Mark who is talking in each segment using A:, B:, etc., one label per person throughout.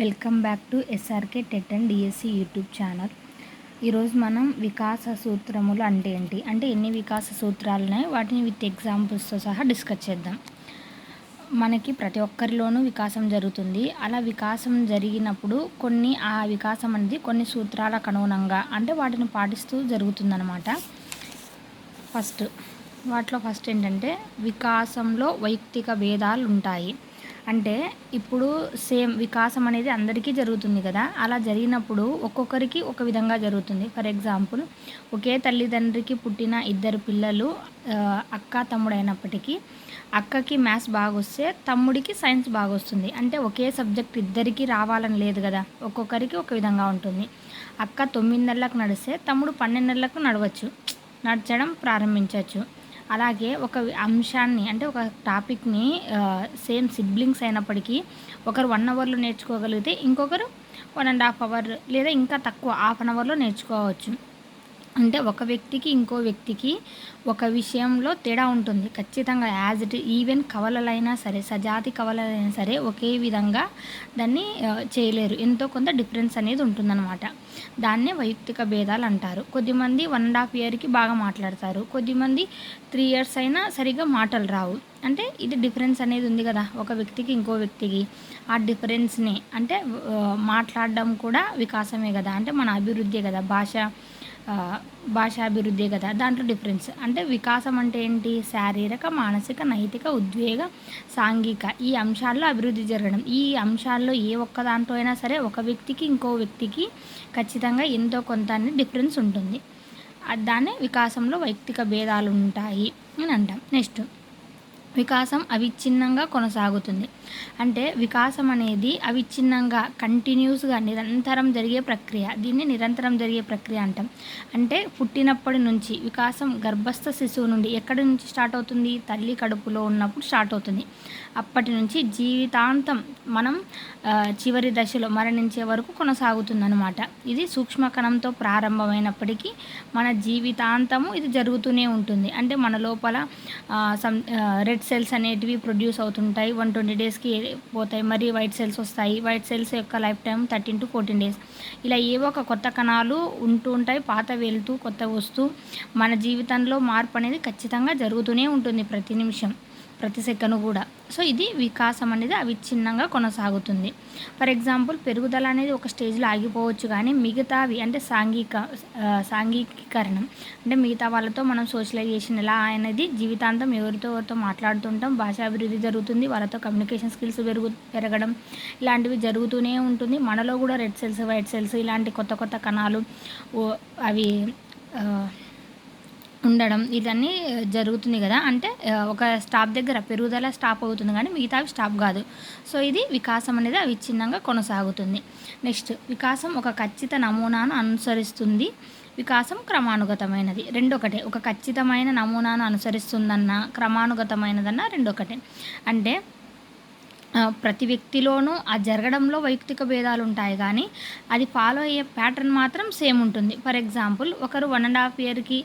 A: Welcome back to SRK TET and DSC YouTube channel. ఈరోజు మనం వికాస సూత్రములు అంటే ఏంటి? అంటే ఎన్ని వికాస సూత్రాలున్నాయి వాటిని విత్ ఎగ్జాంపుల్స్తో సహా డిస్కస్ చేద్దాం. మనకి ప్రతి ఒక్కరిలోనూ వికాసం జరుగుతుంది. అలా వికాసం జరిగినప్పుడు కొన్ని ఆ వికాసం అనేది కొన్ని సూత్రాలకు అనుగుణంగా అంటే వాటిని పాటిస్తూ జరుగుతుందన్నమాట. ఫస్ట్ వాటిలో ఫస్ట్ ఏంటంటే వికాసంలో వైయక్తిక భేదాలు ఉంటాయి అంటే ఇప్పుడు సేమ్ వికాసం అనేది అందరికీ జరుగుతుంది కదా. అలా జరిగినప్పుడు ఒక్కొక్కరికి ఒక విధంగా జరుగుతుంది. ఫర్ ఎగ్జాంపుల్ ఒకే తల్లిదండ్రికి పుట్టిన ఇద్దరు పిల్లలు అక్క తమ్ముడు అయినప్పటికీ అక్కకి మ్యాథ్స్ బాగా వస్తే తమ్ముడికి సైన్స్ బాగా వస్తుంది అంటే ఒకే సబ్జెక్ట్ ఇద్దరికి రావాలని లేదు కదా. ఒక్కొక్కరికి ఒక విధంగా ఉంటుంది. అక్క తొమ్మిది నెలలకు నడిస్తే తమ్ముడు పన్నెండు నెలలకు నడవచ్చు. నడచడం ప్రారంభించవచ్చు. అలాగే ఒక అంశాన్ని అంటే ఒక టాపిక్ని సేమ్ సిబ్లింగ్స్ అయినప్పటికీ ఒకరు వన్ అవర్లో నేర్చుకోగలిగితే ఇంకొకరు వన్ అండ్ హాఫ్ అవర్ లేదా ఇంకా తక్కువ హాఫ్ అన్ అవర్లో నేర్చుకోవచ్చు. అంటే ఒక వ్యక్తికి ఇంకో వ్యక్తికి ఒక విషయంలో తేడా ఉంటుంది. ఖచ్చితంగా యాజ్ ఇట్ ఈవెన్ కవలలైనా సరే సజాతి కవలలైనా సరే ఒకే విధంగా దాన్ని చేయలేరు. ఎంతో కొంత డిఫరెన్స్ అనేది ఉంటుందన్నమాట. దాన్నే వైయక్తిక భేదాలు అంటారు. కొద్దిమంది వన్ అండ్ హాఫ్ ఇయర్కి బాగా మాట్లాడతారు. కొద్దిమంది త్రీ ఇయర్స్ అయినా సరిగా మాటలు రావు. అంటే ఇది డిఫరెన్స్ అనేది ఉంది కదా. ఒక వ్యక్తికి ఇంకో వ్యక్తికి ఆ డిఫరెన్స్ని అంటే మాట్లాడడం కూడా వికాసమే కదా. అంటే మన అభివృద్ధి కదా. భాష భాషాభివృద్ధి కదా దాంట్లో డిఫరెన్స్ అంటే వికాసం అంటే ఏంటి? శారీరక మానసిక నైతిక ఉద్వేగ సాంఘిక ఈ అంశాల్లో అభివృద్ధి జరగడం. ఈ అంశాల్లో ఏ ఒక్క దాంట్లో అయినా సరే ఒక వ్యక్తికి ఇంకో వ్యక్తికి ఖచ్చితంగా ఎంతో కొంత డిఫరెన్స్ ఉంటుంది. దాన్నే వికాసంలో వైయక్తిక భేదాలు ఉంటాయి అని అంటాం. నెక్స్ట్ వికాసం అవిచ్ఛిన్నంగా కొనసాగుతుంది. అంటే వికాసం అనేది అవిచ్ఛిన్నంగా కంటిన్యూస్గా నిరంతరం జరిగే ప్రక్రియ. దీన్ని నిరంతరం జరిగే ప్రక్రియ అంటాం. అంటే పుట్టినప్పటి నుంచి వికాసం గర్భస్థ శిశువు నుండి ఎక్కడి నుంచి స్టార్ట్ అవుతుంది? తల్లి కడుపులో ఉన్నప్పుడు స్టార్ట్ అవుతుంది. అప్పటి నుంచి జీవితాంతం మనం చివరి దశలో మరణించే వరకు కొనసాగుతుందన్నమాట. ఇది సూక్ష్మ కణంతో ప్రారంభమైనప్పటికీ మన జీవితాంతము ఇది జరుగుతూనే ఉంటుంది. అంటే మన లోపల సం రెడ్ వైట్ సెల్స్ అనేటివి ప్రొడ్యూస్ అవుతుంటాయి. వన్ ట్వంటీ డేస్కి పోతాయి. మరి వైట్ సెల్స్ వస్తాయి. వైట్ సెల్స్ యొక్క life time thirteen to fourteen days. ఇలా ఏవో ఒక కొత్త కణాలు ఉంటూ ఉంటాయి. పాత వెళ్తూ కొత్త వస్తూ మన జీవితంలో మార్పు అనేది ఖచ్చితంగా జరుగుతూనే ఉంటుంది ప్రతి నిమిషం ప్రతి సెకను కూడా. సో ఇది వికాసం అనేది అవిచ్ఛిన్నంగా కొనసాగుతుంది. ఫర్ ఎగ్జాంపుల్ పెరుగుదల అనేది ఒక స్టేజ్లో ఆగిపోవచ్చు కానీ మిగతావి అంటే సాంఘిక సాంఘికీకరణం అంటే మిగతా వాళ్ళతో మనం సోషలైజేషన్ ఎలా అనేది జీవితాంతం ఎవరితో ఎవరితో మాట్లాడుతుంటాం భాషాభివృద్ధి జరుగుతుంది వాళ్ళతో కమ్యూనికేషన్ స్కిల్స్ పెరుగు పెరగడం ఇలాంటివి జరుగుతూనే ఉంటుంది. మనలో కూడా రెడ్ సెల్స్ వైట్ సెల్స్ ఇలాంటి కొత్త కొత్త కణాలు ఓ- అవి ఉండడం ఇదన్నీ జరుగుతుంది కదా. అంటే ఒక స్టాప్ దగ్గర పెరుగుదల స్టాప్ అవుతుంది కానీ మిగతావి స్టాప్ కాదు. సో ఇది వికాసం అనేది అవిచ్ఛిన్నంగా కొనసాగుతుంది. నెక్స్ట్ వికాసం ఒక ఖచ్చిత నమూనాను అనుసరిస్తుంది. వికాసం క్రమానుగతమైనది. రెండొకటే ఒక ఖచ్చితమైన నమూనాను అనుసరిస్తుందన్న క్రమానుగతమైనదన్న రెండొకటే. అంటే ప్రతి వ్యక్తిలోనూ ఆ జరగడంలో వైయక్తిక భేదాలు ఉంటాయి కానీ అది ఫాలో అయ్యే ప్యాటర్న్ మాత్రం సేమ్ ఉంటుంది. ఫర్ ఎగ్జాంపుల్ ఒకరు వన్ అండ్ హాఫ్ ఇయర్కి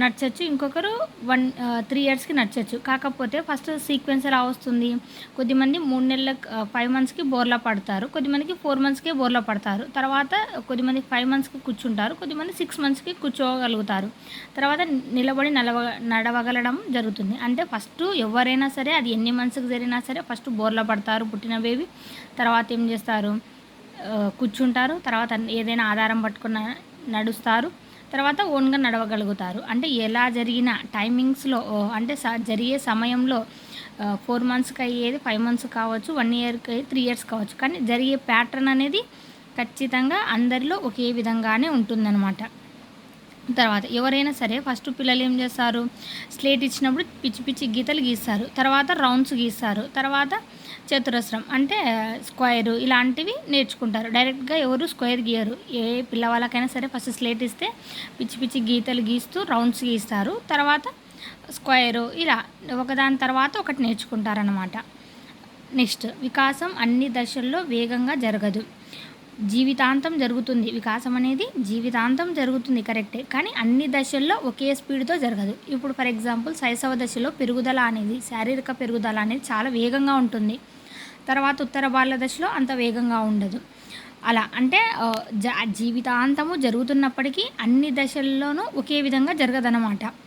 A: నడచచ్చు ఇంకొకరు వన్ త్రీ ఇయర్స్కి నడచచ్చు. కాకపోతే ఫస్ట్ సీక్వెన్స్ ఎలా వస్తుంది? కొద్దిమంది మూడు నెలల ఫైవ్ మంత్స్కి బోర్లా పడతారు కొద్దిమందికి ఫోర్ మంత్స్కే బోర్లా పడతారు. తర్వాత కొద్దిమంది ఫైవ్ మంత్స్కి కూర్చుంటారు కొద్దిమంది సిక్స్ మంత్స్కి కూర్చోగలుగుతారు. తర్వాత నిలబడి నడవ నడవగలడం జరుగుతుంది. అంటే ఫస్ట్ ఎవరైనా సరే అది ఎన్ని మంత్స్కి జరిగినా సరే ఫస్ట్ బోర్లా పడతారు పుట్టిన బేబీ తర్వాత ఏం చేస్తారు? కూర్చుంటారు. తర్వాత ఏదైనా ఆధారం పట్టుకున్న నడుస్తారు. తర్వాత ఓన్గా నడవగలుగుతారు. అంటే ఎలా జరిగిన టైమింగ్స్లో అంటే స- జరిగే సమయంలో ఫోర్ మంత్స్కి అయ్యేది ఫైవ్ మంత్స్ కావచ్చు వన్ ఇయర్కి త్రీ ఇయర్స్ కావచ్చు. కానీ జరిగే ప్యాటర్న్ అనేది ఖచ్చితంగా అందరిలో ఒకే విధంగానే ఉంటుందన్నమాట. తర్వాత ఎవరైనా సరే ఫస్ట్ పిల్లలు ఏం చేస్తారు? స్లేట్ ఇచ్చినప్పుడు పిచ్చి పిచ్చి గీతలు గీస్తారు. తర్వాత రౌండ్స్ గీస్తారు. తర్వాత చతురస్రం అంటే స్క్వైర్ ఇలాంటివి నేర్చుకుంటారు. డైరెక్ట్గా ఎవరు స్క్వైర్ గీయరు. ఏ పిల్లవాళ్ళకైనా సరే ఫస్ట్ స్లేట్ ఇస్తే పిచ్చి పిచ్చి గీతలు గీస్తూ రౌండ్స్ గీస్తారు. తర్వాత స్క్వైరు ఇలా ఒకదాని తర్వాత ఒకటి నేర్చుకుంటారనమాట నెక్స్ట్ వికాసం అన్ని దశల్లో వేగంగా జరగదు. జీవితాంతం జరుగుతుంది. వికాసం అనేది జీవితాంతం జరుగుతుంది. కరెక్టే. కానీ అన్ని దశల్లో ఒకే స్పీడ్తో జరగదు. ఇప్పుడు ఫర్ ఎగ్జాంపుల్ శైశవ దశలో పెరుగుదల అనేది శారీరక పెరుగుదల అనేది చాలా వేగంగా ఉంటుంది. తర్వాత ఉత్తర బాల దశలో అంత వేగంగా ఉండదు. అలా అంటే జ జీవితాంతము జరుగుతున్నప్పటికీ అన్ని దశల్లోనూ ఒకే విధంగా జరగదన్నమాట.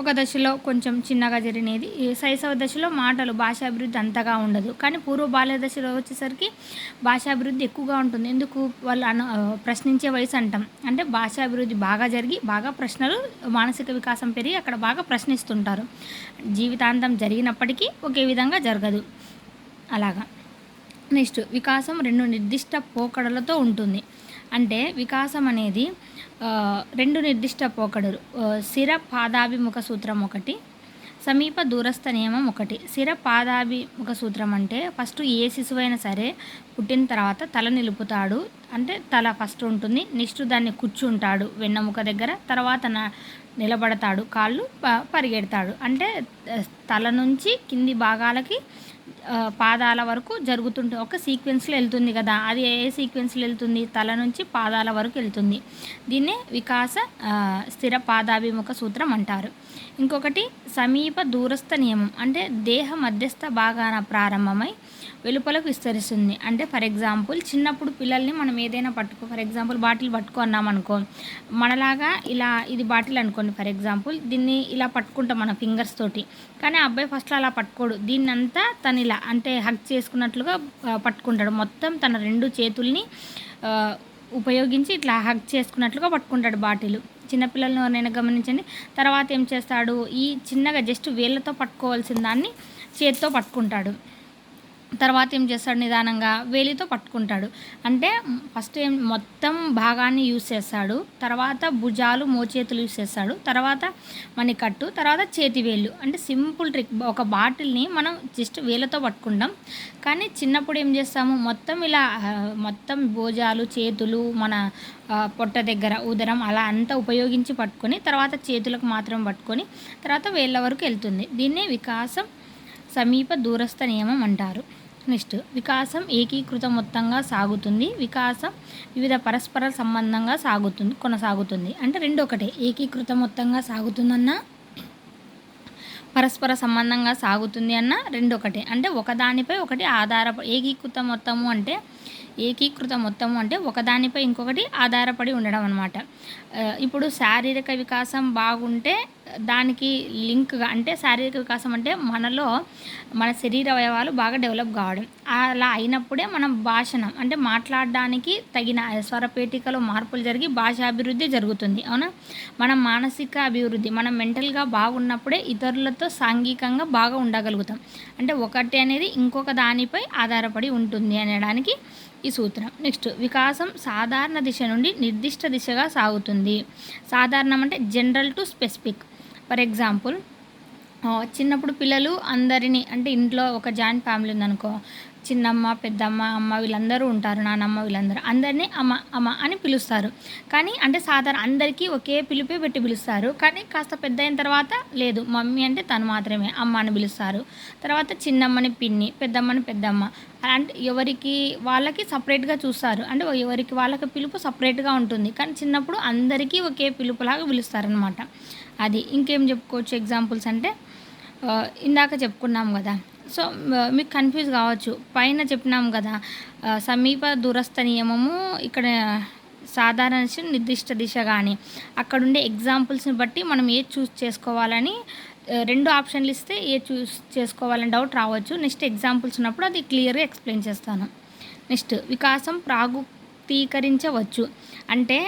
A: ఒక దశలో కొంచెం చిన్నగా జరిగినది. ఈ శైశవ దశలో మాటలు భాషాభివృద్ధి అంతగా ఉండదు. కానీ పూర్వ బాల్య దశలో వచ్చేసరికి భాషాభివృద్ధి ఎక్కువగా ఉంటుంది. ఎందుకు? వాళ్ళు అన ప్రశ్నించే వయసు అంటాం. అంటే భాషాభివృద్ధి బాగా జరిగి బాగా ప్రశ్నలు మానసిక వికాసం పెరిగి అక్కడ బాగా ప్రశ్నిస్తుంటారు. జీవితాంతం జరిగినప్పటికీ ఒకే విధంగా జరగదు. అలాగా. నెక్స్ట్ వికాసం రెండు నిర్దిష్ట పోకడలతో ఉంటుంది. అంటే వికాసం అనేది రెండు నిర్దిష్ట పోకడలు. శిర పాదాభిముఖ సూత్రం ఒకటి సమీప దూరస్థ నియమం ఒకటి. శిర పాదాభిముఖ సూత్రం అంటే ఫస్ట్ ఏ శిశువు అయినా సరే పుట్టిన తర్వాత తల నిలుపుతాడు. అంటే తల ఫస్ట్ ఉంటుంది నెక్స్ట్ దాన్ని కూర్చుంటాడు వెన్నెముక దగ్గర తర్వాత నిలబడతాడు కాళ్ళు ప- పరిగెడతాడు. అంటే తల నుంచి కింది భాగాలకి పాదాల వరకు జరుగుతుంటే ఒక సీక్వెన్స్లో వెళ్తుంది కదా అది ఏ సీక్వెన్స్లో వెళ్తుంది? తల నుంచి పాదాల వరకు వెళ్తుంది. దీన్నే వికాస స్థిర పాదాభిముఖ సూత్రం అంటారు. ఇంకొకటి సమీప దూరస్థ నియమం అంటే దేహ మధ్యస్థ భాగాన ప్రారంభమై వెలుపలకు విస్తరిస్తుంది. అంటే ఫర్ ఎగ్జాంపుల్ చిన్నప్పుడు పిల్లల్ని మనం ఏదైనా పట్టుకో ఫర్ ఎగ్జాంపుల్ బాటిల్ పట్టుకో అన్నాం అనుకో మనలాగా ఇలా ఇది బాటిల్ అనుకోండి ఫర్ ఎగ్జాంపుల్ దీన్ని ఇలా పట్టుకుంటాం మన ఫింగర్స్ తోటి. కానీ అబ్బాయి ఫస్ట్లో అలా పట్టుకోడు. దీన్ని అంతా తను ఇలా అంటే హక్ చేసుకున్నట్లుగా పట్టుకుంటాడు. మొత్తం తన రెండు చేతుల్ని ఉపయోగించి ఇట్లా హక్ చేసుకున్నట్లుగా పట్టుకుంటాడు బాటిల్. చిన్నపిల్లలను నేను గమనించండి. తర్వాత ఏం చేస్తాడు? ఈ చిన్నగా జస్ట్ వేళ్ళతో పట్టుకోవాల్సిన దాన్ని చేతితో పట్టుకుంటాడు. తర్వాత ఏం చేస్తాడు నిదానంగా వేలితో పట్టుకుంటాడు. అంటే ఫస్ట్ ఏం మొత్తం భాగాన్ని యూస్ చేస్తాడు. తర్వాత భుజాలు మోచేతులు యూస్ చేస్తాడు. తర్వాత మణికట్టు తర్వాత చేతి వేళ్ళు. అంటే సింపుల్ ట్రిక్. ఒక బాటిల్ని మనం జస్ట్ వేలతో పట్టుకుంటాం. కానీ చిన్నప్పుడు ఏం చేస్తాము? మొత్తం ఇలా మొత్తం భుజాలు చేతులు మన పొట్ట దగ్గర ఉదరం అలా అంతా ఉపయోగించి పట్టుకొని తర్వాత చేతులకు మాత్రం పట్టుకొని తర్వాత వేళ్ళ వరకు వెళ్తుంది. దీన్నే వికాసం సమీప దూరస్థ నియమం అంటారు. నెక్స్ట్. వికాసం ఏకీకృత మొత్తంగా సాగుతుంది. వికాసం వివిధ పరస్పర సంబంధంగా సాగుతుంది కొనసాగుతుంది. అంటే రెండు ఒకటే ఏకీకృత మొత్తంగా సాగుతుందన్న పరస్పర సంబంధంగా సాగుతుంది అన్న రెండు ఒకటే అంటే ఒకదానిపై ఒకటి ఆధార ఏకీకృత మొత్తము అంటే ఏకీకృత మొత్తము అంటే ఒకదానిపై ఇంకొకటి ఆధారపడి ఉండడం అనమాట ఇప్పుడు శారీరక వికాసం బాగుంటే దానికి లింక్గా అంటే శారీరక వికాసం అంటే మనలో మన శరీర అవయవాలు బాగా డెవలప్ కావడం. అలా అయినప్పుడే మనం భాషణం అంటే మాట్లాడడానికి తగిన స్వరపేటికలో మార్పులు జరిగి భాష అభివృద్ధి జరుగుతుంది. అవునా? మన మానసిక అభివృద్ధి మనం మెంటల్గా బాగున్నప్పుడే ఇతరులతో సాంఘికంగా బాగా ఉండగలుగుతాం. అంటే ఒకటి అనేది ఇంకొక దానిపై ఆధారపడి ఉంటుంది అనడానికి ఈ సూత్రం. నెక్స్ట్ వికాసం సాధారణ దిశ నుండి నిర్దిష్ట దిశగా సాగుతుంది. సాధారణం అంటే general to specific. For example చిన్నప్పుడు పిల్లలు అందరినీ అంటే ఇంట్లో ఒక జాయింట్ ఫ్యామిలీ ఉందనుకో చిన్నమ్మ పెద్దమ్మ అమ్మ వీళ్ళందరూ ఉంటారు నానమ్మ వీళ్ళందరూ. అందరినీ అమ్మ అమ్మ అని పిలుస్తారు. కానీ అంటే సాధారణ అందరికీ ఒకే పిలిపే పెట్టి పిలుస్తారు. కానీ కాస్త పెద్ద అయిన తర్వాత లేదు మమ్మీ అంటే తను మాత్రమే అమ్మ అని పిలుస్తారు. తర్వాత చిన్నమ్మని పిన్ని పెద్దమ్మని పెద్దమ్మ. అంటే ఎవరికి వాళ్ళకి సపరేట్గా చూస్తారు. అంటే ఎవరికి వాళ్ళకి పిలుపు సపరేట్గా ఉంటుంది. కానీ చిన్నప్పుడు అందరికీ ఒకే పిలుపులాగా పిలుస్తారనమాట అది ఇంకేం చెప్పుకోవచ్చు ఎగ్జాంపుల్స్ అంటే ఇందాక చెప్పుకున్నాం కదా సో మీకు కన్ఫ్యూజ్ కావచ్చు. పైన చెప్పినాం కదా సమీప దూరస్థ నియమము ఇక్కడ సాధారణ నిర్దిష్ట దిశ కానీ అక్కడుండే ఎగ్జాంపుల్స్ని బట్టి మనం ఏ చూస్ చేసుకోవాలని రెండు ఆప్షన్లు ఇస్తే ఏ చూస్ చేసుకోవాలని డౌట్ రావచ్చు. నెక్స్ట్ ఎగ్జాంపుల్స్ ఉన్నప్పుడు అది క్లియర్గా ఎక్స్ప్లెయిన్ చేస్తాను. నెక్స్ట్ వికాసం ప్రాగుక్తీకరించవచ్చు అంటే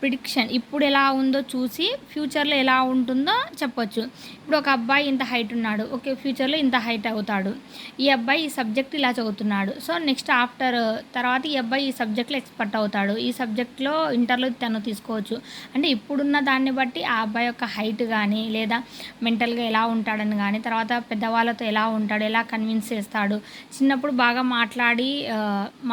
A: ప్రిడిక్షన్ ఇప్పుడు ఎలా ఉందో చూసి ఫ్యూచర్లో ఎలా ఉంటుందో చెప్పొచ్చు. ఇప్పుడు ఒక అబ్బాయి ఇంత హైట్ ఉన్నాడు. ఓకే ఫ్యూచర్లో ఇంత హైట్ అవుతాడు. ఈ అబ్బాయి ఈ సబ్జెక్ట్ ఇలా చదువుతున్నాడు. సో నెక్స్ట్ ఆఫ్టర్ తర్వాత ఈ అబ్బాయి ఈ సబ్జెక్ట్లో ఎక్స్పర్ట్ అవుతాడు. ఈ సబ్జెక్ట్లో ఇంటర్లో తను తీసుకోవచ్చు. అంటే ఇప్పుడున్న దాన్ని బట్టి ఆ అబ్బాయి యొక్క హైట్ కానీ లేదా మెంటల్గా ఎలా ఉంటాడని కానీ తర్వాత పెద్దవాళ్ళతో ఎలా ఉంటాడు ఎలా కన్విన్స్ చేస్తాడు. చిన్నప్పుడు బాగా మాట్లాడి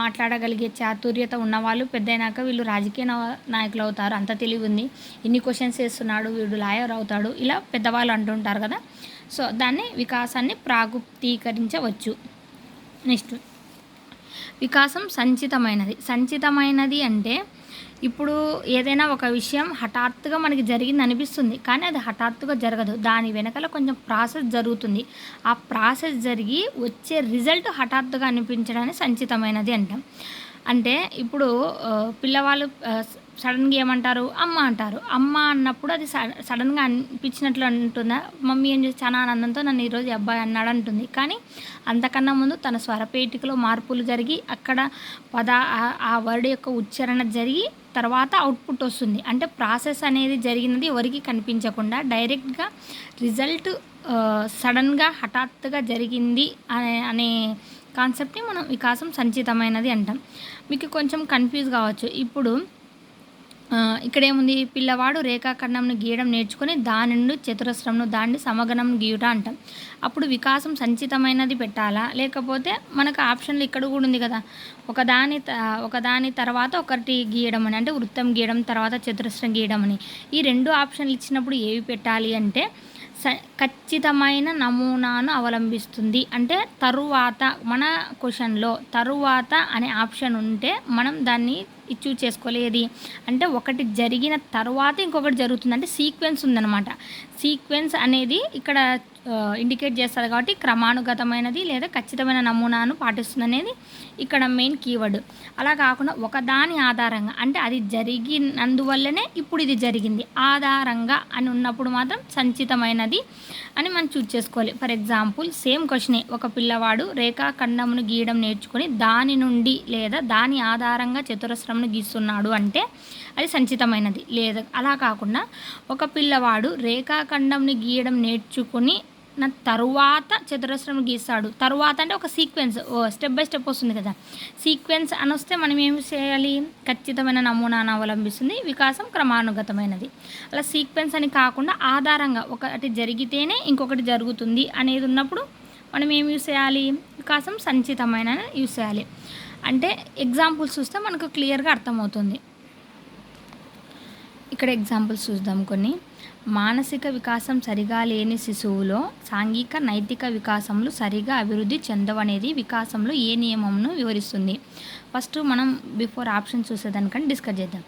A: మాట్లాడగలిగే చాతుర్యత ఉన్నవాళ్ళు పెద్దయినాక వీళ్ళు రాజకీయ నాయకులు నాయకులు అవుతారు అంత తెలివి ఉంది ఇన్ని క్వశ్చన్స్ వేస్తున్నాడు వీడు లాయర్ అవుతాడు ఇలా పెద్దవాళ్ళు అంటుంటారు కదా. సో దాన్ని వికాసాన్ని ప్రాగుప్తీకరించవచ్చు. నెక్స్ట్ వికాసం సంచితమైనది. సంచితమైనది అంటే ఇప్పుడు ఏదైనా ఒక విషయం హఠాత్తుగా మనకి జరిగింది అనిపిస్తుంది కానీ అది హఠాత్తుగా జరగదు. దాని వెనకాల కొంచెం ప్రాసెస్ జరుగుతుంది. ఆ ప్రాసెస్ జరిగి వచ్చే రిజల్ట్ హఠాత్తుగా అనిపించడానికి సంచితమైనది అంటాం. అంటే ఇప్పుడు పిల్లవాళ్ళు సడన్గా ఏమంటారు? అమ్మ అంటారు. అమ్మ అన్నప్పుడు అది సడన్గా అనిపించినట్లు అంటుందా? మమ్మీ ఏం చేసి చాలా ఆనందంతో నన్ను ఈరోజు అబ్బాయి అన్నాడు అంటుంది కానీ అంతకన్నా ముందు తన స్వరపేటికలో మార్పులు జరిగి అక్కడ పద ఆ వర్డ్ యొక్క ఉచ్చారణ జరిగి తర్వాత అవుట్పుట్ వస్తుంది. అంటే ప్రాసెస్ అనేది జరిగినది ఎవరికి కనిపించకుండా డైరెక్ట్గా రిజల్ట్ సడన్గా హఠాత్తుగా జరిగింది అనే అనే కాన్సెప్ట్ని మనం వికాసం సంచితమైనది అంటాం. మీకు కొంచెం కన్ఫ్యూజ్ కావచ్చు. ఇప్పుడు ఇక్కడ ఏముంది పిల్లవాడు రేఖాఖండంను గీయడం నేర్చుకుని దాని నుండి చతురస్రంను దాన్ని సమగనం గీయుట అంటాం. అప్పుడు వికాసం సంచితమైనది పెట్టాలా? లేకపోతే మనకు ఆప్షన్లు ఇక్కడ కూడా ఉంది కదా. ఒకదాని ఒకదాని తర్వాత ఒకటి గీయడం అని అంటే వృత్తం గీయడం తర్వాత చతురస్రం గీయడం అని. ఈ రెండు ఆప్షన్లు ఇచ్చినప్పుడు ఏవి పెట్టాలి అంటే ఖచ్చితమైన నమూనాను అవలంబిస్తుంది. అంటే తరువాత మన క్వశ్చన్లో తరువాత అనే ఆప్షన్ ఉంటే మనం దాన్ని చూజ్ చేసుకోలేదు. అంటే ఒకటి జరిగిన తర్వాత ఇంకొకటి జరుగుతుంది అంటే సీక్వెన్స్ ఉందన్నమాట. సీక్వెన్స్ అనేది ఇక్కడ ఇండికేట్ చేస్తుంది కాబట్టి క్రమానుగతమైనది లేదా ఖచ్చితమైన నమూనాను పాటిస్తుంది అనేది ఇక్కడ మెయిన్ కీవర్డ్ అలా కాకుండా ఒకదాని ఆధారంగా అంటే అది జరిగినందువల్లనే ఇప్పుడు ఇది జరిగింది. ఆధారంగా అని ఉన్నప్పుడు మాత్రం సంచితమైనది అని మనం చూజ్ చేసుకోవాలి. ఫర్ ఎగ్జాంపుల్ సేమ్ క్వశ్చనే ఒక పిల్లవాడు రేఖాఖండమును గీయడం నేర్చుకుని దాని నుండి లేదా దాని ఆధారంగా చతురస్రమును గీస్తున్నాడు అంటే అది సంచితమైనది. లేదా అలా కాకుండా ఒక పిల్లవాడు రేఖా ఖండంని గీయడం నేర్చుకుని నా తరువాత చతురస్రం గీస్తాడు. తరువాత అంటే ఒక సీక్వెన్స్ స్టెప్ బై స్టెప్ వస్తుంది కదా. సీక్వెన్స్ అని వస్తే మనం ఏమి చేయాలి? ఖచ్చితమైన నమూనాను అవలంబిస్తుంది. వికాసం క్రమానుగతమైనది. అలా సీక్వెన్స్ అని కాకుండా ఆధారంగా ఒకటి జరిగితేనే ఇంకొకటి జరుగుతుంది అనేది ఉన్నప్పుడు మనం ఏం యూస్ చేయాలి? వికాసం సంచితమైన యూస్ చేయాలి. అంటే ఎగ్జాంపుల్స్ చూస్తే మనకు క్లియర్గా అర్థమవుతుంది. ఇక్కడ ఎగ్జాంపుల్స్ చూద్దాం కొన్ని. మానసిక వికాసం సరిగా లేని శిశువులో సాంఘిక నైతిక వికాసములు సరిగా అభివృద్ధి చెందవనేది వికాసంలో ఏ నియమంను వివరిస్తుంది? ఫస్ట్ మనం బిఫోర్ ఆప్షన్ చూసేదానికని డిస్కస్ చేద్దాం.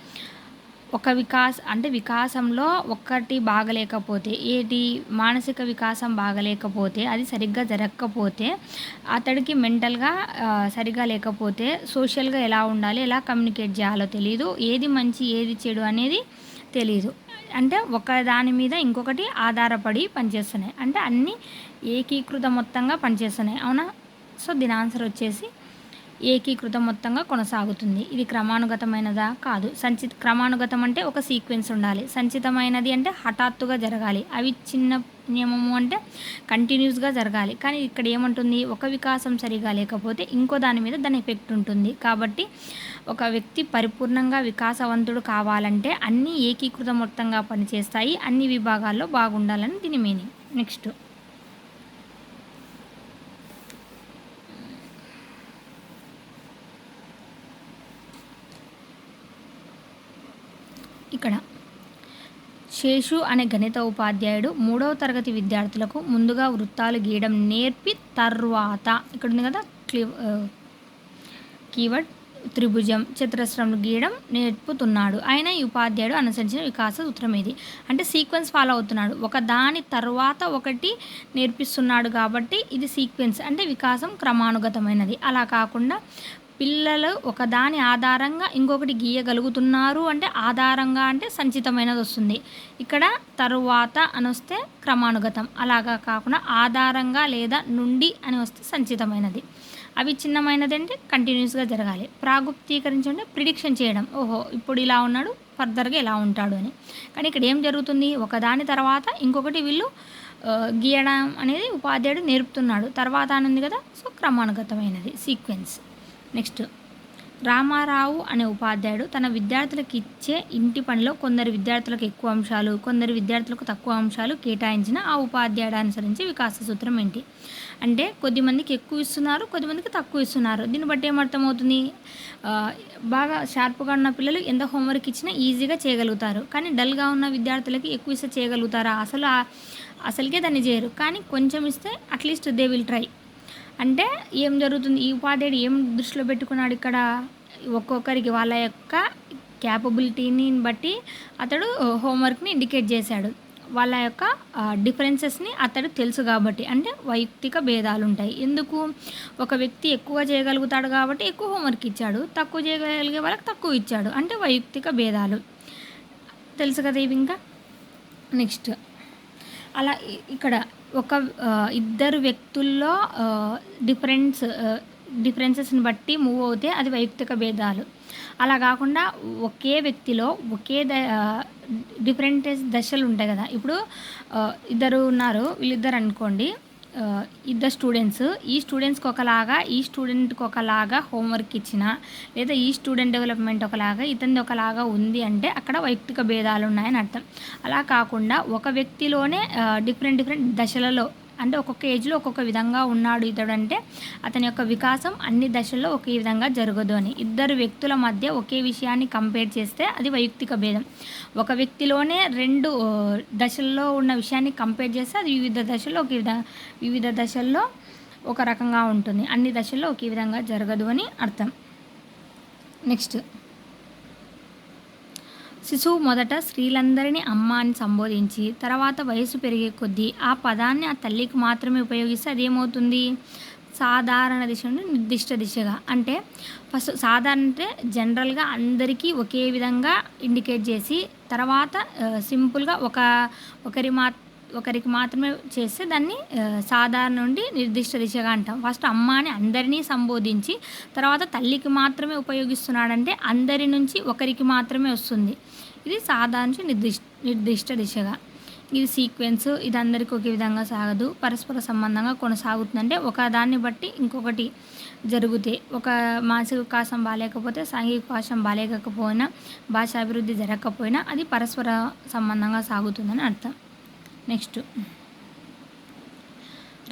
A: ఒక వికాస్ అంటే వికాసంలో ఒక్కటి బాగలేకపోతే ఏటి మానసిక వికాసం బాగలేకపోతే అది సరిగ్గా జరగకపోతే అతడికి మెంటల్గా సరిగా లేకపోతే సోషల్గా ఎలా ఉండాలి ఎలా కమ్యూనికేట్ చేయాలో తెలియదు ఏది మంచి ఏది చెడు అనేది తెలియదు అంటే ఒక దాని మీద ఇంకొకటి ఆధారపడి పనిచేస్తున్నాయి. అంటే అన్నీ ఏకీకృత మొత్తంగా పనిచేస్తున్నాయి. అవునా? సో దీని ఆన్సర్ వచ్చేసి ఏకీకృత మొత్తంగా కొనసాగుతుంది. ఇది క్రమానుగతమైనదా? కాదు. సంచిత క్రమానుగతం అంటే ఒక సీక్వెన్స్ ఉండాలి. సంచితమైనది అంటే హఠాత్తుగా జరగాలి. అవి చిన్న నియమము అంటే కంటిన్యూస్గా జరగాలి. కానీ ఇక్కడ ఏమంటుంది? ఒక వికాసం సరిగా లేకపోతే ఇంకో దాని మీద దాని ఎఫెక్ట్ ఉంటుంది. కాబట్టి ఒక వ్యక్తి పరిపూర్ణంగా వికాసవంతుడు కావాలంటే అన్నీ ఏకీకృత మొత్తంగా పనిచేస్తాయి. అన్ని విభాగాల్లో బాగుండాలని దీని మీనింగ్. నెక్స్ట్. ఇక్కడ. శేషు అనే గణిత ఉపాధ్యాయుడు మూడవ తరగతి విద్యార్థులకు ముందుగా వృత్తాలు గీయడం నేర్పి తర్వాత ఇక్కడ ఉంది కదా క్లీ కీవర్డ్ త్రిభుజం చతురస్రం గీయడం నేర్పుతున్నాడు. ఆయన ఈ ఉపాధ్యాయుడు అనుసరించిన వికాస సూత్రం ఇది. అంటే సీక్వెన్స్ ఫాలో అవుతున్నాడు. ఒక దాని తర్వాత ఒకటి నేర్పిస్తున్నాడు కాబట్టి ఇది సీక్వెన్స్. అంటే వికాసం క్రమానుగతమైనది. అలా కాకుండా పిల్లలు ఒకదాని ఆధారంగా ఇంకొకటి గీయగలుగుతున్నారు అంటే ఆధారంగా అంటే సంచితమైనది వస్తుంది. ఇక్కడ తరువాత అని వస్తే క్రమానుగతం. అలాగా కాకుండా ఆధారంగా లేదా నుండి అని వస్తే సంచితమైనది. అవి చిన్నమైనది అంటే కంటిన్యూస్గా జరగాలి. ప్రాగుప్తీకరించండి ప్రిడిక్షన్ చేయడం. ఓహో ఇప్పుడు ఇలా ఉన్నాడు ఫర్దర్గా ఇలా ఉంటాడు అని. కానీ ఇక్కడ ఏం జరుగుతుంది? ఒకదాని తర్వాత ఇంకొకటి వీళ్ళు గీయడం అనేది ఉపాధ్యాయుడు నేర్పుతున్నాడు. తర్వాత అని ఉంది కదా సో క్రమానుగతమైనది. సీక్వెన్స్. నెక్స్ట్. రామారావు అనే ఉపాధ్యాయుడు తన విద్యార్థులకు ఇచ్చే ఇంటి పనిలో కొందరు విద్యార్థులకు ఎక్కువ అంశాలు కొందరు విద్యార్థులకు తక్కువ అంశాలు కేటాయించిన ఆ ఉపాధ్యాయుడు అనుసరించి వికాస సూత్రం ఏంటి? అంటే కొద్దిమందికి ఎక్కువ ఇస్తున్నారు కొద్దిమందికి తక్కువ ఇస్తున్నారు. దీన్ని బట్టి ఏమర్థమవుతుంది బాగా షార్ప్గా ఉన్న పిల్లలు ఎంత హోంవర్క్ ఇచ్చినా ఈజీగా చేయగలుగుతారు. కానీ డల్గా ఉన్న విద్యార్థులకి ఎక్కువ ఇస్తే చేయగలుగుతారా? అసలు అసలుకే దాన్ని చేయరు. కానీ కొంచెం ఇస్తే అట్లీస్ట్ దే విల్ ట్రై. అంటే ఏం జరుగుతుంది? ఈ ఉపాధ్యాయుడు ఏం దృష్టిలో పెట్టుకున్నాడు ఇక్కడ? ఒక్కొక్కరికి వాళ్ళ యొక్క క్యాపబిలిటీని బట్టి అతడు హోంవర్క్ని ఇండికేట్ చేశాడు. వాళ్ళ యొక్క డిఫరెన్సెస్ని అతడు తెలుసు కాబట్టి. అంటే వైయక్తిక భేదాలు ఉంటాయి ఎందుకు? ఒక వ్యక్తి ఎక్కువ చేయగలుగుతాడు కాబట్టి ఎక్కువ హోంవర్క్ ఇచ్చాడు. తక్కువ చేయగలిగే వాళ్ళకి తక్కువ ఇచ్చాడు. అంటే వైయక్తిక భేదాలు. తెలుసు కదా ఇవి ఇంకా? నెక్స్ట్ అలా ఇక్కడ ఒక ఇద్దరు వ్యక్తుల్లో డిఫరెన్స్ డిఫరెన్సెస్ని బట్టి మూవ్ అవుతే అది వైయక్తిక భేదాలు. అలా కాకుండా ఒకే వ్యక్తిలో ఒకే ద డిఫరెంట్ దశలు ఉంటాయి కదా. ఇప్పుడు ఇద్దరు ఉన్నారు వీళ్ళిద్దరు అనుకోండి ఇద్దరు స్టూడెంట్స్ ఈ స్టూడెంట్స్కి ఒకలాగా ఈ స్టూడెంట్కి ఒకలాగా హోంవర్క్ ఇచ్చిన లేదా ఈ స్టూడెంట్ డెవలప్మెంట్ ఒకలాగా ఇతనిది ఒకలాగా ఉంది అంటే అక్కడ వైయక్తిక భేదాలు ఉన్నాయని అర్థం. అలా కాకుండా ఒక వ్యక్తిలోనే డిఫరెంట్ డిఫరెంట్ దశలలో అంటే ఒక్కొక్క ఏజ్లో ఒక్కొక్క విధంగా ఉన్నాడు ఇతడు అంటే అతని యొక్క వికాసం అన్ని దశల్లో ఒకే విధంగా జరగదు అని. ఇద్దరు వ్యక్తుల మధ్య ఒకే విషయాన్ని కంపేర్ చేస్తే అది వైయక్తిక భేదం. ఒక వ్యక్తిలోనే రెండు దశల్లో ఉన్న విషయాన్ని కంపేర్ చేస్తే అది వివిధ దశల్లో ఒక విధ వివిధ దశల్లో ఒక రకంగా ఉంటుంది. అన్ని దశల్లో ఒకే విధంగా జరగదు అని అర్థం. నెక్స్ట్. శిశువు మొదట స్త్రీలందరినీ అమ్మ అని సంబోధించి తర్వాత వయసు పెరిగే కొద్దీ ఆ పదాన్ని ఆ తల్లికి మాత్రమే ఉపయోగిస్తే అదేమవుతుంది? సాధారణ దిశ నుండి నిర్దిష్ట దిశగా. అంటే ఫస్ట్ సాధారణ అంటే జనరల్గా అందరికీ ఒకే విధంగా ఇండికేట్ చేసి తర్వాత సింపుల్గా ఒక ఒకరి మా ఒకరికి మాత్రమే చేస్తే దాన్ని సాధారణ నుండి నిర్దిష్ట దిశగా అంటాం. ఫస్ట్ అమ్మ అని అందరినీ సంబోధించి తర్వాత తల్లికి మాత్రమే ఉపయోగిస్తున్నాడంటే అందరి నుంచి ఒకరికి మాత్రమే వస్తుంది. ఇది సాధారణ నుంచి నిర్దిష్ట నిర్దిష్ట దిశగా. ఇది సీక్వెన్స్ ఇది అందరికీ ఒకే విధంగా సాగదు. పరస్పర సంబంధంగా కొనసాగుతుందంటే ఒక దాన్ని బట్టి ఇంకొకటి జరుగుతాయి ఒక మానసిక వికాసం బాగాలేకపోతే సాంఘిక వికాసం బాగాలేకపోయినా భాషాభివృద్ధి జరగకపోయినా అది పరస్పర సంబంధంగా సాగుతుందని అర్థం. నెక్స్ట్.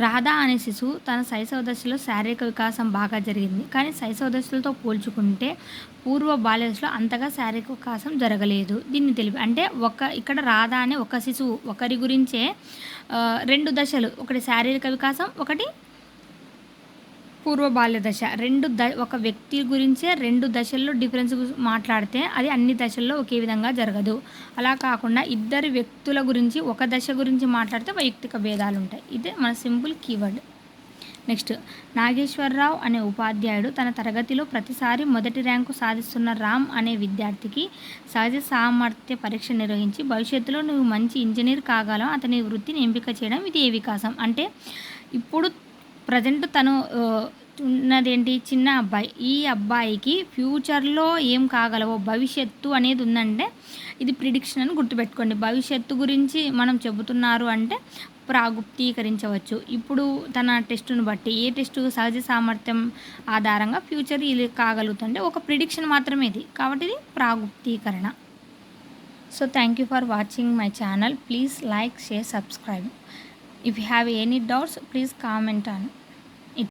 A: రాధా అనే శిశువు తన శైశవ దశలో శారీరక వికాసం బాగా జరిగింది. కానీ శైశవ దశలతో పోల్చుకుంటే పూర్వ బాల్య దశలో అంతగా శారీరక వికాసం జరగలేదు. దీన్ని తెలిపి అంటే ఒక ఇక్కడ రాధా అనే ఒక శిశువు ఒకరి గురించే రెండు దశలు. ఒకటి శారీరక వికాసం ఒకటి పూర్వ బాల్య దశ. రెండు ద ఒక వ్యక్తి గురించే రెండు దశల్లో డిఫరెన్స్ మాట్లాడితే అది అన్ని దశల్లో ఒకే విధంగా జరగదు. అలా కాకుండా ఇద్దరు వ్యక్తుల గురించి ఒక దశ గురించి మాట్లాడితే వైయక్తిక భేదాలు ఉంటాయి ఇదే మన సింపుల్ కీవర్డ్. నెక్స్ట్ నాగేశ్వరరావు అనే ఉపాధ్యాయుడు తన తరగతిలో ప్రతిసారి మొదటి ర్యాంకు సాధిస్తున్న రామ్ అనే విద్యార్థికి సహజ సామర్థ్య పరీక్ష నిర్వహించి భవిష్యత్తులో నువ్వు మంచి ఇంజనీర్ కాగలవు అతని వృత్తిని ఎంపిక చేయడం ఇది ఏ వికాసం? అంటే ఇప్పుడు ప్రజెంట్ తను ఉన్నదేంటి చిన్న అబ్బాయి. ఈ అబ్బాయికి ఫ్యూచర్లో ఏం కాగలవో భవిష్యత్తు అనేది ఉందంటే ఇది ప్రిడిక్షన్ అని గుర్తుపెట్టుకోండి. భవిష్యత్తు గురించి మనం చెబుతున్నారు అంటే ప్రాగుప్తీకరించవచ్చు. ఇప్పుడు తన టెస్టును బట్టి ఏ టెస్టు సహజ సామర్థ్యం ఆధారంగా ఫ్యూచర్ ఇది కాగలుగుతుంటే ఒక ప్రిడిక్షన్ మాత్రమే ఇది. కాబట్టి ఇది ప్రాగుప్తీకరణ. So thank you for watching my channel please like share subscribe If you have any doubts, please comment on.